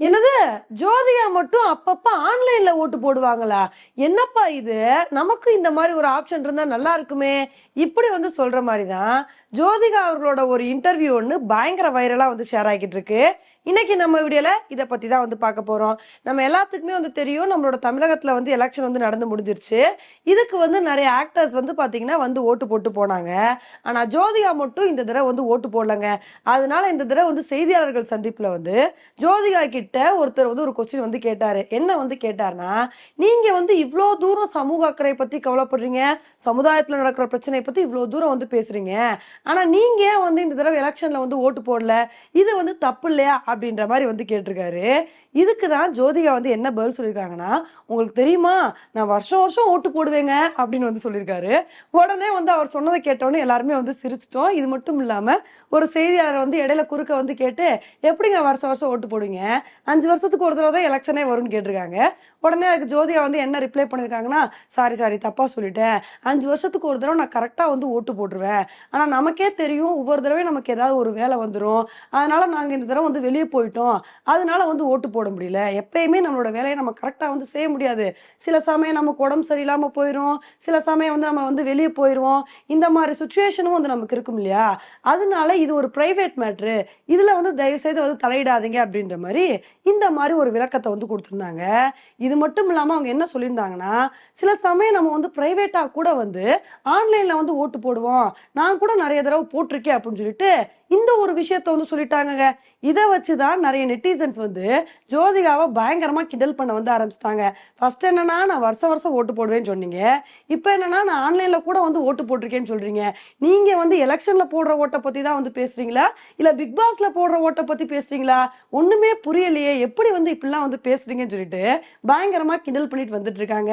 என்னது ஜோதிகா மட்டும் அப்பப்ப ஆன்லைன்ல ஓட்டு போடுவாங்களா? என்னப்பா இது? நமக்கு இந்த மாதிரி ஒரு ஆப்ஷன் இருந்தா நல்லா இருக்குமே. இப்படி வந்து சொல்ற மாதிரி தான் ஜோதிகா அவர்களோட ஒரு இன்டர்வியூ ஒன்று பயங்கர வைரலா வந்து ஷேர் ஆகிட்டு இருக்கு. இன்னைக்கு நம்ம வீடியோல இதை பத்தி தான் வந்து பார்க்க போறோம். நம்ம எல்லாத்துக்குமே வந்து தெரியும் நம்மளோட தமிழகத்துல வந்து எலெக்ஷன் வந்து நடந்து முடிஞ்சிருச்சு. இதுக்கு வந்து நிறைய ஆக்டர்ஸ் வந்து பாத்தீங்கன்னா வந்து ஓட்டு போட்டு போனாங்க. ஆனா ஜோதிகா மட்டும் இந்த தடவை வந்து ஓட்டு போடலங்க. அதனால இந்த தடவை வந்து செய்தியாளர்கள் சந்திப்புல வந்து ஜோதிகா கிட்ட ஒரு ஒருத்தர் வந்து ஒரு கொஸ்டின் வந்து கேட்டாரு. என்ன வந்து கேட்டாருன்னா நீங்க வந்து இவ்வளோ தூரம் சமூக அக்கறை பத்தி கவலைப்படுறீங்க. சமுதாயத்தில் நடக்கிற பிரச்சனை பத்தி இவ்வளோ தூரம் வந்து பேசுறீங்க. ஆனா நீங்க ஏன் வந்து இந்த தடவை எலெக்ஷன்ல வந்து ஓட்டு போடல? இது வந்து தப்பு இல்லையா? அப்படின்ற மாதிரி வந்து கேட்டிருக்காரு. இதுக்கு தான் ஜோதிகா வந்து என்ன பதில் சொல்லியிருக்காங்கன்னா உங்களுக்கு தெரியுமா? நான் வருஷம் வருஷம் ஓட்டு போடுவேங்க. அப்படின்னு வந்து சொல்லியிருக்காரு. உடனே வந்து அவர் சொன்னதை கேட்டோன்னே எல்லாருமே வந்து சிரிச்சிட்டோம். இது மட்டும் இல்லாமல் ஒரு செய்தியாளர் வந்து இடையில குறுக்க வந்து கேட்டு எப்படிங்க வருஷம் வருஷம் ஓட்டு போடுவீங்க? அஞ்சு வருஷத்துக்கு ஒரு தடவை தான் எலெக்ஷனே வரும்னு கேட்டிருக்காங்க. உடனே அதுக்கு ஜோதியா வந்து என்ன ரிப்ளை பண்ணியிருக்காங்கன்னா சாரி சாரி தப்பாக சொல்லிட்டேன். அஞ்சு வருஷத்துக்கு ஒரு தடவை நான் கரெக்டாக வந்து ஓட்டு போட்டுருவேன். ஆனால் நமக்கே தெரியும் ஒவ்வொரு தடவையும் நமக்கு ஏதாவது ஒரு வேலை வந்துடும் அதனால நாங்கள் இந்த தடவை வந்து வெளியே போயிட்டோம். அதனால வந்து ஓட்டு போட முடியல. எப்பயுமே நம்மளோட வேலையை நம்ம கரெக்டாக வந்து செய்ய முடியாது. சில சமயம் நமக்கு உடம்பு சரியில்லாமல் போயிடும் சில சமயம் வந்து நம்ம வந்து வெளியே போயிடுவோம் இந்த மாதிரி சுச்சுவேஷனும் வந்து நமக்கு இருக்கும் இல்லையா? அதனால இது ஒரு ப்ரைவேட் மேட்ரு இதில் வந்து தயவு செய்து வந்து தலையிடாதீங்க அப்படின்ற மாதிரி இந்த மாதிரி ஒரு விளக்கத்தை வந்து கொடுத்துருந்தாங்க. இது மட்டும் இல்லாமல் அவங்க என்ன சொல்லியிருந்தாங்கன்னா சில சமயம் நம்ம வந்து ப்ரைவேட்டாக கூட வந்து ஆன்லைனில் வந்து ஓட்டு போடுவோம். நான் கூட நிறைய தடவை போட்டிருக்கேன் அப்படின்னு சொல்லிட்டு இந்த ஒரு விஷயத்த வந்து சொல்லிட்டாங்கங்க. இதை வச்சு தான் நிறைய நெட்டிசன்ஸ் வந்து ஜோதிகாவை பயங்கரமாக கிண்டல் பண்ண வந்து ஆரம்பிச்சிட்டாங்க. ஃபர்ஸ்ட் என்னன்னா நான் வருஷம் வருஷம் ஓட்டு போடுவேன்னு சொன்னீங்க. இப்போ என்னன்னா நான் ஆன்லைனில் கூட வந்து ஓட்டு போட்டிருக்கேன்னு சொல்கிறீங்க நீங்கள் வந்து எலெக்ஷனில் போடுற ஓட்டை பற்றி தான் வந்து பேசுகிறீங்களா இல்லை பிக் பாஸில் போடுற ஓட்டை பற்றி பேசுறீங்களா? ஒன்றுமே புரியலையே. எப்படி வந்து இப்படிலாம் வந்து பேசுகிறீங்கன்னு சொல்லிட்டு பயங்கரமாக கிண்டல் பண்ணிட்டு வந்துட்டு இருக்காங்க.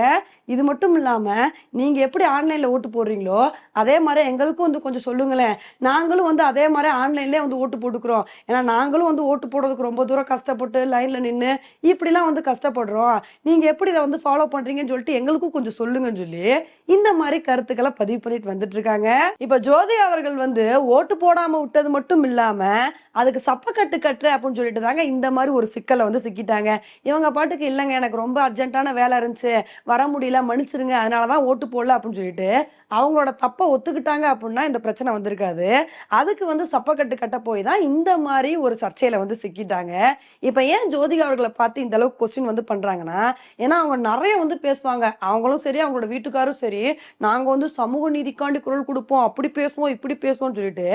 இது மட்டும் இல்லாமல் நீங்கள் எப்படி ஆன்லைனில் ஓட்டு போடுறீங்களோ அதே மாதிரி எங்களுக்கும் வந்து கொஞ்சம் சொல்லுங்களேன். நாங்களும் வந்து அதே மாதிரி ஆன்லைன்லேயே வந்து ஓட்டு போட்டுக்கிறோம். ஏன்னா நாங்களும் வந்து ஓட்டு போடுறதுக்கு ரொம்ப தூரம் கஷ்டப்பட்டு லைனில் நின்று இப்படிலாம் வந்து கஷ்டப்படுறோம். நீங்கள் எப்படி இதை வந்து ஃபாலோ பண்ணுறீங்கன்னு சொல்லிட்டு எங்களுக்கும் கொஞ்சம் சொல்லுங்கன்னு சொல்லி இந்த மாதிரி கருத்துக்களை பதிவு பண்ணிட்டு வந்துட்டு இருக்காங்க இப்ப ஜோதி அவர்கள் வந்து ஓட்டு போடாம விட்டது மட்டும் இல்லாம அதுக்கு சப்பக்கட்டு கட்டுற அப்படின்னு சொல்லிட்டு தாங்க இந்த மாதிரி ஒரு சிக்கலை வந்து சிக்கிட்டாங்க. இவங்க பாட்டுக்கு இல்லைங்க எனக்கு ரொம்ப அர்ஜென்ட்டான வேலை இருந்துச்சு வர முடியல மன்னிச்சிருங்க அதனால தான் ஓட்டு போடல அப்படின்னு சொல்லிட்டு அவங்களோட தப்பை ஒத்துக்கிட்டாங்க அப்படின்னா இந்த பிரச்சனை வந்திருக்காது. அதுக்கு வந்து சப்பக்கட்டு கட்ட போய் தான் இந்த மாதிரி ஒரு சர்ச்சையில வந்து சிக்கிட்டாங்க. இப்போ ஏன் ஜோதிகா அவர்களை பார்த்து இந்த அளவுக்கு கொஸ்டின் வந்து பண்றாங்கன்னா ஏன்னா அவங்க நிறைய வந்து பேசுவாங்க. அவங்களும் சரி அவங்களோட வீட்டுக்காரும் சரி. நாங்கள் வந்து சமூக நீதிக்காண்டி குரல் கொடுப்போம் அப்படி பேசுவோம் இப்படி பேசுவோம்னு சொல்லிட்டு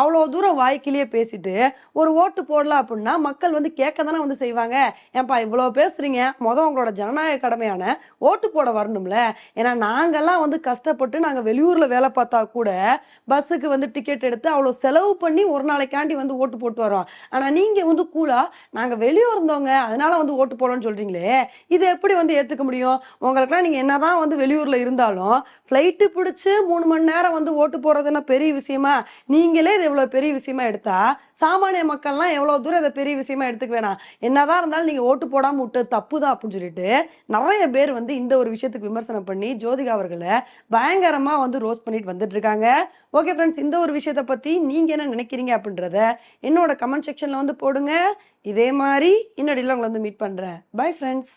அவ்வளோ தூரம் வாய்க்கிலேயே பேசிட்டு ஒரு ஓட்டு போடலாம் அப்படின்னா மக்கள் வந்து கேட்க தானே வந்து செய்வாங்க. ஏன்பா இவ்வளோ பேசுறீங்க? மொதல் உங்களோட ஜனநாயக கடமையான ஓட்டு போட வரணும்ல. ஏன்னா நாங்கெல்லாம் வந்து கஷ்டப்பட்டு நாங்கள் வெளியூரில் வேலை பார்த்தா கூட பஸ்ஸுக்கு வந்து டிக்கெட் எடுத்து அவ்வளோ செலவு பண்ணி ஒரு நாளைக்காண்டி வந்து ஓட்டு போட்டு வரோம். ஆனால் நீங்கள் வந்து கூலா நாங்கள் வெளியூர் இருந்தவங்க அதனால வந்து ஓட்டு போடணும்னு சொல்கிறீங்களே இது எப்படி வந்து ஏற்றுக்க முடியும்? உங்களுக்குலாம் நீங்கள் என்னதான் வந்து வெளியூரில் இருந்தாலும் ஃப்ளைட்டு பிடிச்சி மூணு மணி நேரம் வந்து ஓட்டு போடுறதுன்னா பெரிய விஷயமா? நீங்களே இது இவ்வளோ பெரிய விஷயமா எடுத்தா? சாமானிய மக்கள்லாம் எவ்வளோ தூரம் இதை பெரிய விஷயமா எடுத்துக்க வேணாம். என்னதான் இருந்தாலும் நீங்கள் ஓட்டு போடாமல் விட்டு தப்பு தான் அப்படின்னு சொல்லிட்டு நிறைய பேர் வந்து இந்த ஒரு விஷயத்துக்கு விமர்சனம் பண்ணி ஜோதிகா அவர்களை பயங்கரமாக வந்து ரோஸ் பண்ணிட்டு வந்துட்டு இருக்காங்க. ஓகே ஃப்ரெண்ட்ஸ் இந்த ஒரு விஷயத்தை பற்றி நீங்கள் என்ன நினைக்கிறீங்க அப்படின்றத என்னோட கமெண்ட் செக்ஷனில் வந்து போடுங்க. இதே மாதிரி இன்னடியில் உங்களை வந்து மீட் பண்ணுறேன் பை ஃப்ரெண்ட்ஸ்